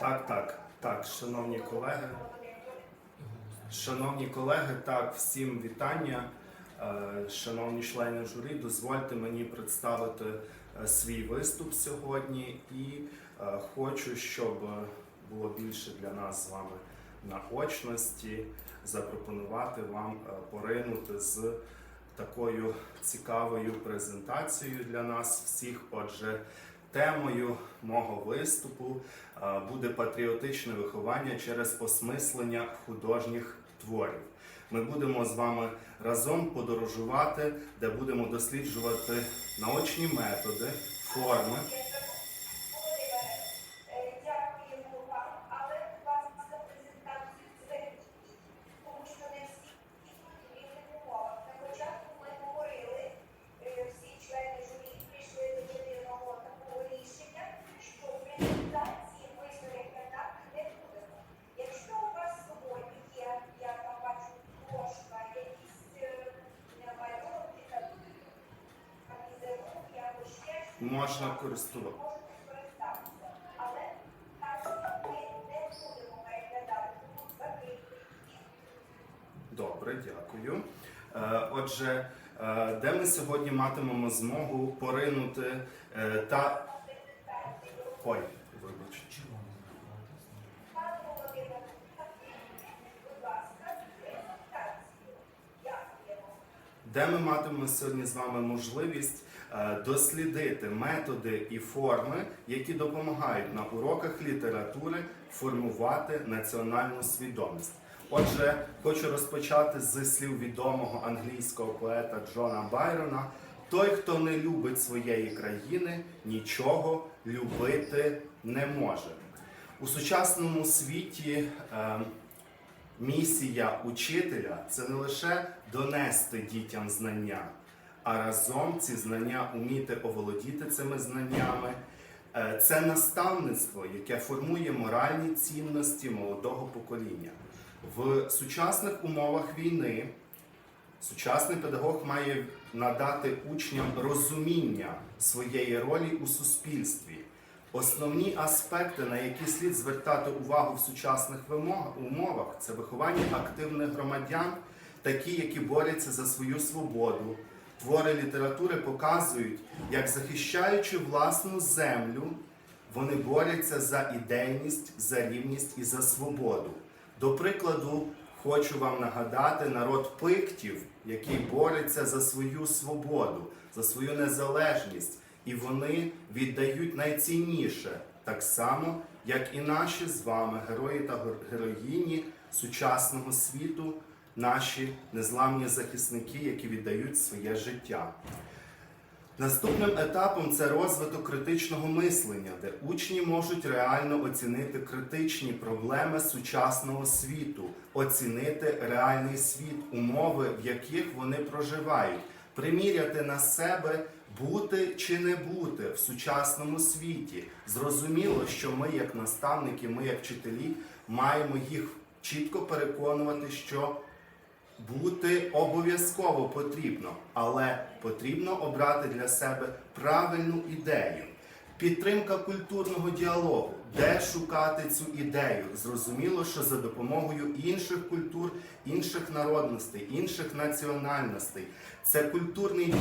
Так, так, так, шановні колеги. Шановні колеги, так, всім вітання. Е, Шановні члени журі, дозвольте мені представити е, свій виступ сьогодні і е, хочу, щоб було більше для нас з вами наочності, запропонувати вам поринути з такою цікавою презентацією для нас всіх. Отже, темою мого виступу е, буде патріотичне виховання через осмислення художніх творів. Ми будемо з вами разом подорожувати, де будемо досліджувати наочні методи, форми. Дякуємо вам, але вас за презентацію зверніть, тому що не всі в рівних умовах. На початку ми говорили, е, всі члени журі прийшли до єдиного такого рішення, що презентації ми переглядати не будемо. Якщо у вас сьогодні є, я там бачу, кошка, якісь е, малюнки, там, візерунки або ще щось, Можна користувати. можете скористатися. Але так ми не будемо переглядати тут закриті. Добре, дякую. Е, Отже, е, де ми сьогодні матимемо змогу поринути е, та. Ой, вибач. Де ми матимемо сьогодні з вами можливість дослідити методи і форми, які допомагають на уроках літератури формувати національну свідомість. Отже, хочу розпочати з слів відомого англійського поета Джона Байрона: той, хто не любить своєї країни, нічого любити не може. У сучасному світі е, Місія учителя це не лише донести дітям знання, а разом ці знання уміти оволодіти цими знаннями. Е, Це наставництво, яке формує моральні цінності молодого покоління. В сучасних умовах війни сучасний педагог має надати учням розуміння своєї ролі у суспільстві. Основні аспекти, на які слід звертати увагу в сучасних умовах, це виховання активних громадян, такі, які борються за свою свободу. Твори літератури показують, як захищаючи власну землю, вони борються за ідейність, за рівність і за свободу. До прикладу, хочу вам нагадати народ пиктів, який бореться за свою свободу, за свою незалежність, і вони віддають найцінніше, так само, як і наші з вами герої та героїні сучасного світу, наші незламні захисники, які віддають своє життя. Наступним етапом це розвиток критичного мислення, де учні можуть реально оцінити критичні проблеми сучасного світу, оцінити реальний світ, умови, в яких вони проживають, приміряти на себе бути чи не бути в сучасному світі. Зрозуміло, що ми, як наставники, ми, як вчителі, маємо їх чітко переконувати, що бути обов'язково потрібно, але потрібно обрати для себе правильну ідею. Підтримка культурного діалогу, де шукати цю ідею. Зрозуміло, що за допомогою інших культур, інших народностей, інших національностей. Це культурний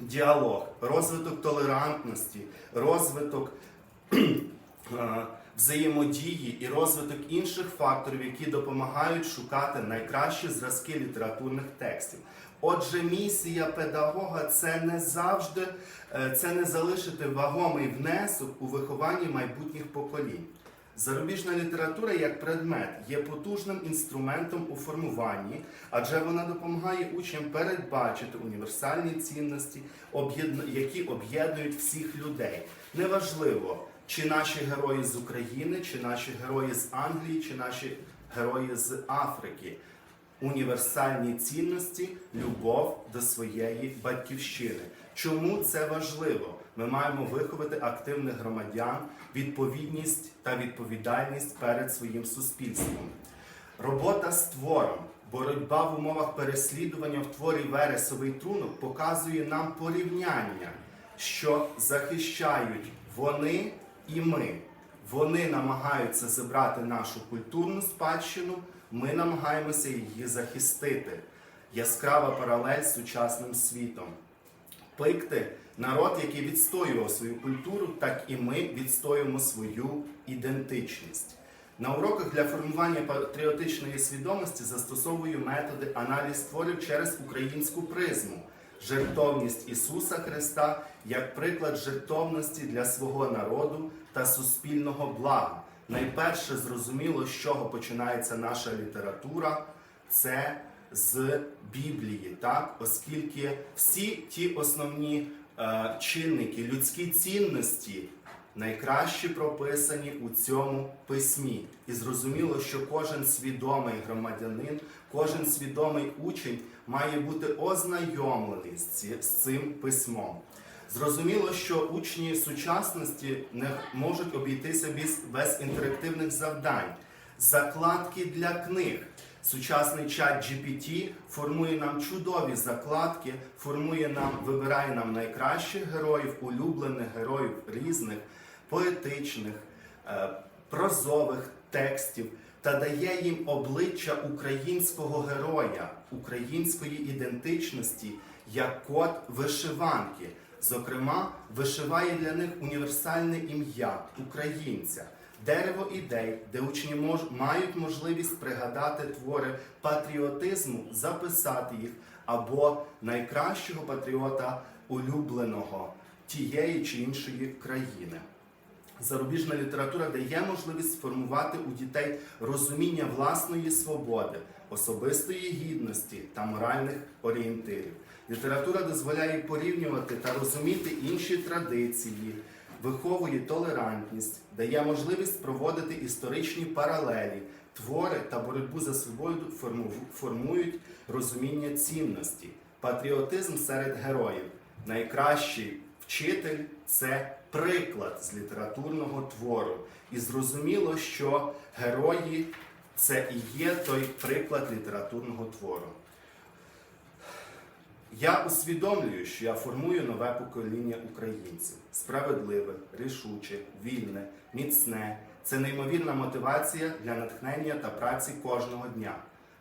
діалог, розвиток толерантності, розвиток е, взаємодії і розвиток інших факторів, які допомагають шукати найкращі зразки літературних текстів. Отже, місія педагога це не завжди е, це не залишити вагомий внесок у вихованні майбутніх поколінь. Зарубіжна література як предмет є потужним інструментом у формуванні, адже вона допомагає учням передбачити універсальні цінності, які об'єднують всіх людей. Неважливо, чи наші герої з України, чи наші герої з Англії, чи наші герої з Африки. Універсальні цінності, любов до своєї батьківщини. Чому це важливо? Ми маємо виховати активних громадян, відповідність та відповідальність перед своїм суспільством. Робота з твором, боротьба в умовах переслідування в творі Вересовий трунок показує нам порівняння, що захищають вони і ми. вони намагаються забрати нашу культурну спадщину, ми намагаємося її захистити. Яскрава паралель з сучасним світом. Пикти народ, який відстоював свою культуру, так і ми відстоюємо свою ідентичність. На уроках для формування патріотичної свідомості застосовую методи аналіз творів через українську призму, жертовність Ісуса Христа як приклад жертовності для свого народу та суспільного блага. Найперше зрозуміло, з чого починається наша література, це з Біблії, так? оскільки всі ті основні е, чинники, людські цінності найкраще прописані у цьому письмі. І зрозуміло, що кожен свідомий громадянин, кожен свідомий учень має бути ознайомлений з, ці, з цим письмом. Зрозуміло, що учні сучасності не можуть обійтися без, без інтерактивних завдань, закладки для книг. Сучасний чат GPT формує нам чудові закладки, формує нам, вибирає нам найкращих героїв, улюблених героїв різних поетичних, е, прозових текстів та дає їм обличчя українського героя, української ідентичності як код вишиванки. Зокрема, вишиває для них універсальне ім'я українця, дерево ідей, де учні мож, мають можливість пригадати твори патріотизму, записати їх або найкращого патріота улюбленого тієї чи іншої країни. Зарубіжна література дає можливість сформувати у дітей розуміння власної свободи, особистої гідності та моральних орієнтирів. Література дозволяє порівнювати та розуміти інші традиції, виховує толерантність, дає можливість проводити історичні паралелі, твори та боротьбу за свободу формують розуміння цінності, патріотизм серед героїв. Найкращий вчитель це приклад з літературного твору. І зрозуміло, що герої це і є той приклад літературного твору. Я усвідомлюю, що я формую нове покоління українців справедливе, рішуче, вільне, міцне. Це неймовірна мотивація для натхнення та праці кожного дня.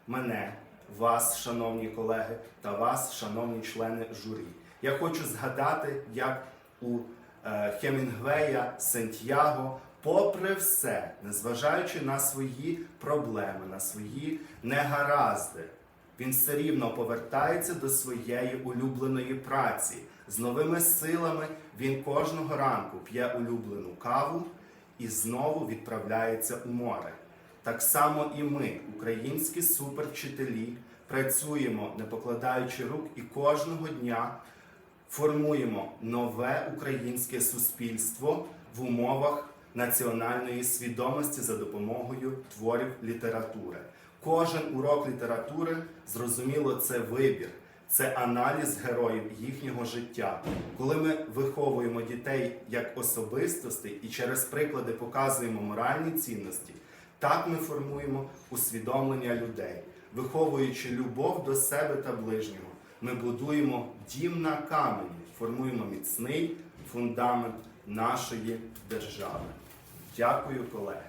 Мене, вас, шановні колеги, та вас, шановні члени журі. Я хочу згадати, як у е, Хемінгвея Сентьяго, попри все, незважаючи на свої проблеми, на свої негаразди, він все рівно повертається до своєї улюбленої праці. З новими силами він кожного ранку п'є улюблену каву і знову відправляється у море. Так само і ми, українські супервчителі, працюємо, не покладаючи рук, і кожного дня формуємо нове українське суспільство в умовах національної свідомості за допомогою творів літератури. Кожен урок літератури, зрозуміло, це вибір, це аналіз героїв їхнього життя. Коли ми виховуємо дітей як особистостей і через приклади показуємо моральні цінності, так ми формуємо усвідомлення людей, виховуючи любов до себе та ближнього. Ми будуємо дім на камені, формуємо міцний фундамент нашої держави. Дякую, колеги.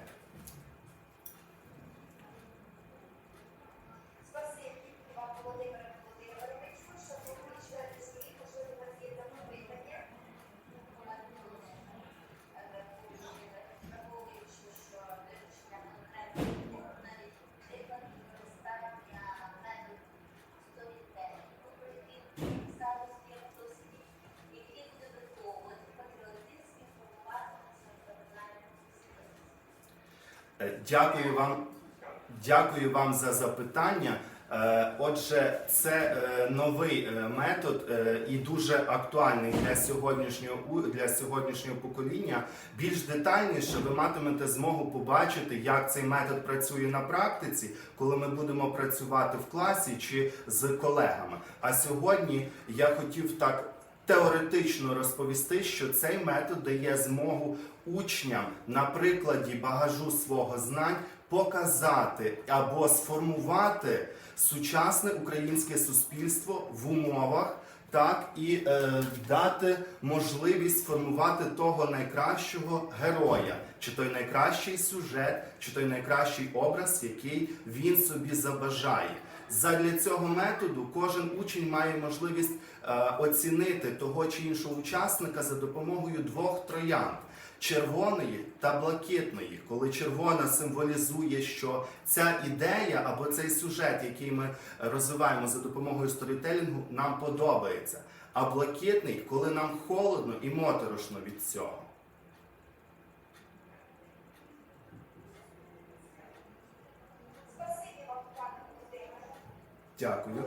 Дякую вам, дякую вам за запитання. Е, Отже, це е, новий е, метод е, і дуже актуальний для сьогоднішнього для сьогоднішнього покоління. Більш детальніше ви матимете змогу побачити, як цей метод працює на практиці, коли ми будемо працювати в класі чи з колегами. А сьогодні я хотів так теоретично розповісти, що цей метод дає змогу учням на прикладі багажу свого знань показати або сформувати сучасне українське суспільство в умовах. Так і е, дати можливість формувати того найкращого героя, чи той найкращий сюжет, чи той найкращий образ, який він собі забажає. Задля цього методу кожен учень має можливість е, оцінити того чи іншого учасника за допомогою двох троянд. Червоної та блакитної, коли червона символізує, що ця ідея або цей сюжет, який ми розвиваємо за допомогою сторітелінгу, нам подобається. А блакитний, коли нам холодно і моторошно від цього. Дякую.